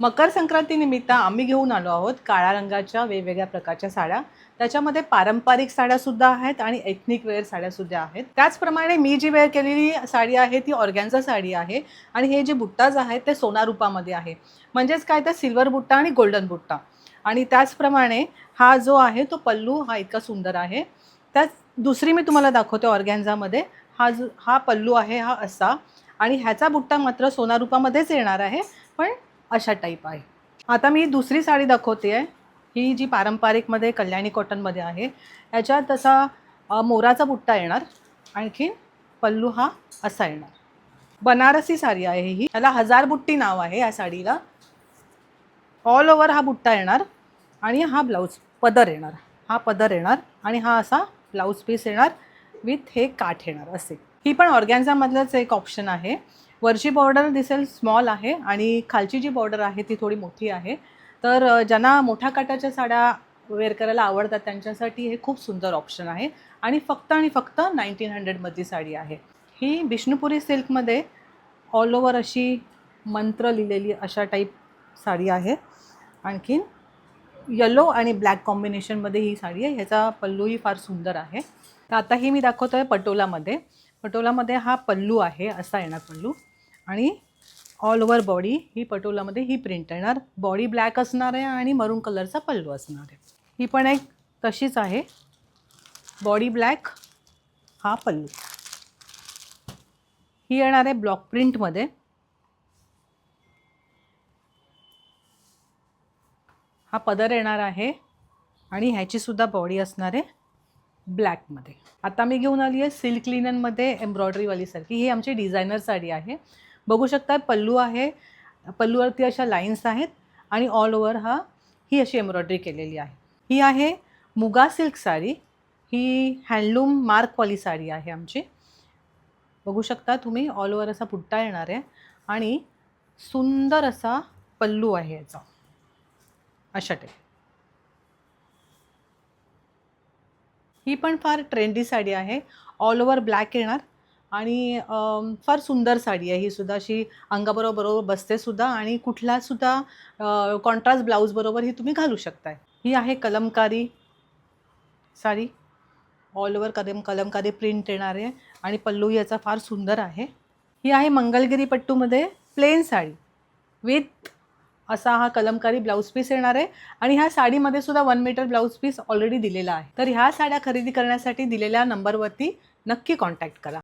मकर संक्रांतीनिमित्त आम्ही घेऊन आलो आहोत काळ्या रंगाच्या वेगवेगळ्या प्रकारच्या साड्या. त्याच्यामध्ये पारंपरिक साड्यासुद्धा आहेत आणि एथनिक वेअर साड्यासुद्धा आहेत. त्याचप्रमाणे मी जी वेअर केलेली साडी आहे ती ऑर्गॅन्झा साडी आहे आणि हे जे बुट्टाज आहेत ते सोनारूपामध्ये आहे. म्हणजेच काय तर सिल्वर बुट्टा आणि गोल्डन बुट्टा. आणि त्याचप्रमाणे हा जो आहे तो पल्लू हा इतका सुंदर आहे. त्याच दुसरी मी तुम्हाला दाखवते ऑर्गॅन्झामध्ये हा जो हा पल्लू आहे हा असा. आणि ह्याचा बुट्टा मात्र सोनारूपामध्येच येणार आहे. पण अशा टाईप आहे. आता मी दुसरी साडी दाखवते आहे ही जी पारंपरिकमध्ये कल्याणी कॉटनमध्ये आहे याच्यात तसा मोराचा बुट्टा येणार. आणखीन पल्लू हा असा येणार. बनारसी साडी आहे ही. त्याला हजार बुट्टी नाव आहे या साडीला. ऑल ओव्हर हा बुट्टा येणार आणि हा ब्लाऊज पदर येणार. हा पदर येणार आणि हा असा ब्लाऊज पीस येणार विथ हे काठ येणार असे. ही पण ऑर्गॅन्झामधलंच एक ऑप्शन आहे. वरची बॉर्डर दिसेल स्मॉल आहे आणि खालची जी बॉर्डर आहे ती थोडी मोठी आहे. तर ज्यांना मोठ्या काटाच्या साड्या वेअर करायला आवडतात त्यांच्यासाठी हे खूप सुंदर ऑप्शन आहे. आणि फक्त आणि फक्त नाईन्टीन हंड्रेडमधली साडी आहे. ही बिष्णुपुरी सिल्कमध्ये ऑल ओव्हर अशी मंत्र लिहिलेली अशा टाईप साडी आहे. आणखीन येलो आणि ब्लॅक कॉम्बिनेशनमध्ये ही साडी आहे. ह्याचा पल्लूही फार सुंदर आहे. तर आता ही मी दाखवतो आहे पटोलामध्ये. पटोलामध्ये हा पल्लू आहे असा येणार पल्लू. आणि ऑल ओव्हर बॉडी ही पटोलामध्ये ही प्रिंट येणार. बॉडी ब्लॅक असणार आहे आणि मरून कलरचा पल्लू असणार आहे. ही पण एक तशीच आहे. बॉडी ब्लॅक हा पल्लू. ही येणार आहे ब्लॉक प्रिंटमध्ये हा पदर येणार आहे आणि ह्याची सुद्धा बॉडी असणार आहे. ब्लॅकमध्ये. आता मी घेऊन आली आहे सिल्क लिननमध्ये एम्ब्रॉयडरीवाली सारखी. ही आमची डिझायनर साडी आहे. बघू शकता पल्लू आहे. पल्लूवरती अशा लाईन्स आहेत आणि ऑल ओव्हर हा ही अशी एम्ब्रॉयडरी केलेली आहे. ही आहे मुगा सिल्क साडी. ही हँडलूम मार्कवाली साडी आहे आमची. बघू शकता तुम्ही ऑल ओव्हर असा पुट्टा येणार आहे. आणि सुंदर असा पल्लू आहे याचा. अशा टाईप ही पण फार ट्रेंडी साडी आहे. ऑल ओव्हर ब्लॅक येणार. आणि फार सुंदर साडी आहे. ही सुद्धा अशी अंगाबरोबर बसते सुद्धा आणि कुठला सुद्धा कॉन्ट्रास्ट ब्लाऊज बरोबर ही तुम्ही घालू शकताय. ही आहे कलमकारी साडी. ऑल ओव्हर कलम कलमकारी प्रिंट येणार आहे. आणि पल्लू याचा फार सुंदर आहे. ही आहे मंगलगिरी पट्टूमध्ये प्लेन साडी विथ असा हा कलमकारी ब्लाऊज पीस येणार आहे. आणि ह्या साडीमध्ये सुद्धा one metre blouse piece already दिलेला आहे. तर ह्या साड्या खरेदी करण्यासाठी दिलेल्या नंबरवरती नक्की कॉन्टॅक्ट करा.